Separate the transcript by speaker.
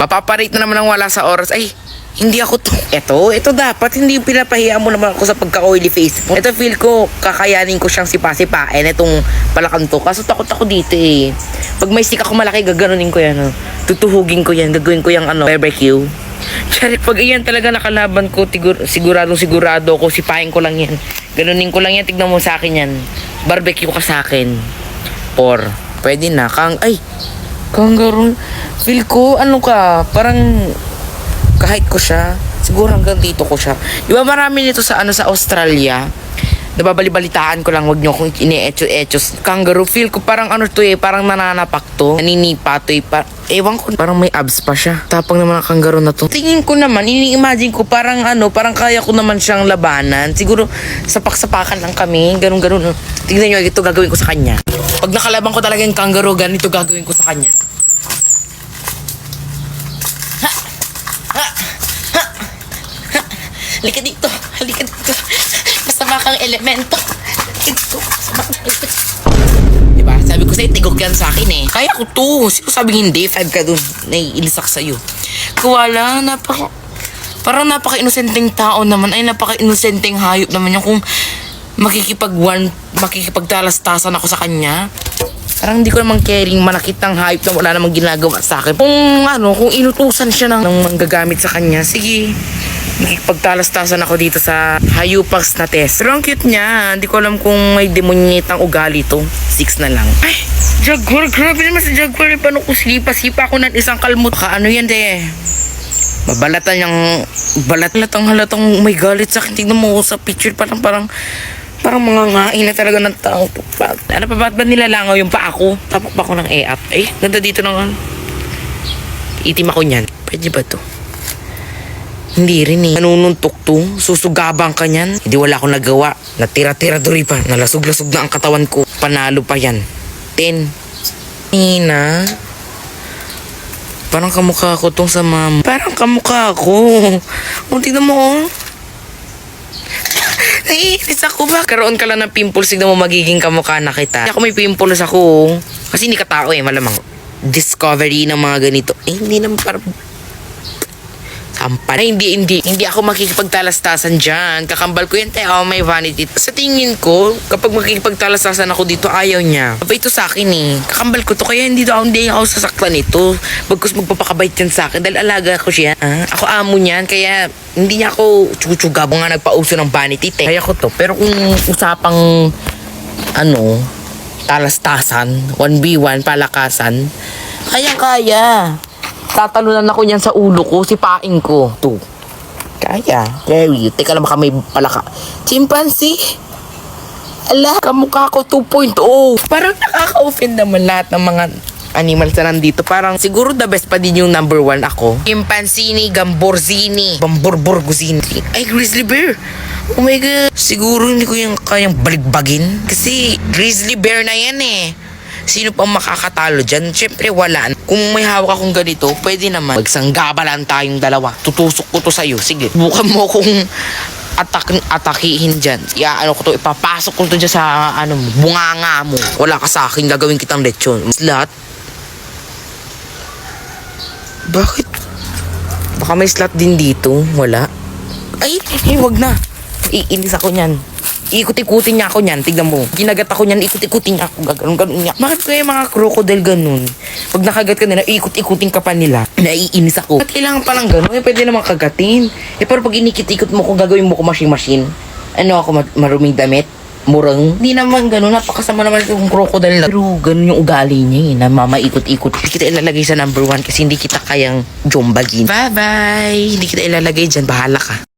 Speaker 1: Papaparate na naman ang wala sa oras. Ay, hindi ako to. Ito, ito dapat. Hindi pinapahiya mo naman ako sa pagka-oily face mo. Ito feel ko, kakayanin ko siyang sipa-sipain. Itong palakang to. Kaso takot ako dito eh. Pag may stick ako malaki, gaganunin ko yan. Oh. Tutuhugin ko yan. Gagawin ko yung ano, barbecue. Charit, pag iyan talaga nakalaban ko, tigur, siguradong sigurado ako, sipain ko lang yan. Ganunin ko lang yan, tignan mo sa akin yan. Barbecue ka sa akin. Or, pwede na, kang, ay, kangaroo. Feel ko, ano ka, parang, kahit ko siya, siguro hanggang dito ko siya. Di ba marami nito sa, ano, sa Australia? Nababali-balitaan ko lang, wag nyo akong ine-echo-echos. Kangaroo, feel ko parang ano to eh, parang nananapak to. Naninipa to eh. Pa Ewan ko, parang may abs pa siya. Tapang naman ang kangaroo na to. Tingin ko naman, ini-imagine ko parang ano, parang kaya ko naman siyang labanan. Siguro, sapak-sapakan lang kami, ganun-ganun. Tingnan nyo, ito gagawin ko sa kanya. Pag nakalaban ko talaga yung kangaroo, ganito gagawin ko sa kanya. Ha! Ha! Ha! Ha! Halika dito, halika dito. Masama kang elemento. Diba? Sabi ko sa'yo, tigok yan sa akin eh. Kaya ko to. Sino sabing hindi? Five ka dun. Naiilisak sa'yo. Kuwala, napaka... Parang napaka-inosenteng tao naman. Ay, napaka-inosenteng hayop naman yan. Kung makikipag one, makikipagtalastasan ako sa kanya. Parang hindi ko naman caring manakit ng hayop na wala namang ginagawa sa akin. Kung ano, kung inutusan siya ng, ng manggagamit sa kanya, sige. Nakikipagtalastasan ako dito sa Hayupax na test. Pero ang cute niya. Hindi ko alam kung may demonyetang ugali to. Six na lang. Ay, Jaguar. Grabe naman sa Jaguar. Paano ko silipa-sipa ako ng isang kalmot. Ka ano yan, de? Mabalatan yung balat halatang halatang may galit sa akin. Tingnan mo sa picture parang parang parang mga ngain na talaga ng tao. Ano pa ba't ba nilalangaw yung pa ako? Tapak pa ako ng e-up. Eh, ganda dito ng. Itim ako niyan. Pwede ba to? Hindi rin eh. Nanununtok to. Susugabang ka niyan. Hindi wala akong nagawa. Natira-tira duri pa. Nalasog-lasog na ang katawan ko. Panalo pa yan. Ten. Nina. Parang kamukha ko tong sa mama. Parang kamukha ko. O, tignan mo oh. Naiinis ako ba? Karoon ka lang ng pimples, tignan mo magiging kamukha na kita. Ako may pimples ako. oh. Kasi hindi ka tao eh, malamang. Discovery ng mga ganito. Eh, hindi naman parang Sampal. Ay, hindi, hindi. Hindi ako makikipagtalastasan dyan. Kakambal ko yan, tayo. Oh, may vanity. Sa tingin ko, kapag makikipagtalastasan ako dito, ayaw niya. Aba, ito sa akin eh. Kakambal ko to, kaya hindi daw hindi ako sasaktan ito. Bagkus magpapakabait yan sa akin dahil alaga ko siya. Ah, ako amo niyan, kaya hindi niya ako chuchugabo nga nagpauso ng vanity. Te. Kaya ko to. Pero kung usapang, ano, talastasan, 1v1, palakasan, kaya-kaya. Tatalunan ako niyan sa ulo ko, si paing ko. Two. Kaya. Very. Teka lang baka may palaka. Chimpanzee. Ala, kamukha ko 2.0. Parang nakaka-offend naman lahat ng mga animals na nandito. Parang siguro the best pa din yung number one ako. Chimpanzini, Gamborzini, Bamborborgozini. Ay, grizzly bear. Oh my God. Siguro hindi ko yung kayang baligbagin. Kasi grizzly bear na yan eh. Sino pang makakatalo dyan? Siyempre wala. Kung may hawak akong ganito, pwede naman. Magsanggabalan tayong dalawa. Tutusok ko to sa'yo. Sige, bukan mo kung atak atakihin dyan. Ya, ano ko to, ipapasok ko to dyan sa, ano bunganga mo. Wala ka sa akin, gagawin kitang lechon. Slut? Bakit? Baka may slot din dito. Wala. Ay, ay, wag na. Iinis ako niyan. Ikot-ikutin niya ako niyan. Tignan mo. Ginagat ako niyan. Ikot-ikutin niya ako. Gaganon, ganon niya. Bakit kaya mga crocodile ganun? Pag nakagat ka nila, ikot-ikutin ka pa nila. Naiinis ako. Ba't kailangan pa lang ganun? Eh, pwede naman kagatin. Eh, pero pag inikit-ikot mo ko, gagawin mo ko machine-machine. Ano ako, ma- maruming damit? Murang. Hindi naman ganun. Napakasama naman yung crocodile na. Pero ganun yung ugali niya eh. Na mamaikot-ikot. Hindi kita ilalagay sa number one kasi hindi kita kayang jombagin. Bye-bye. Hindi kita ilalagay dyan. Bahala ka.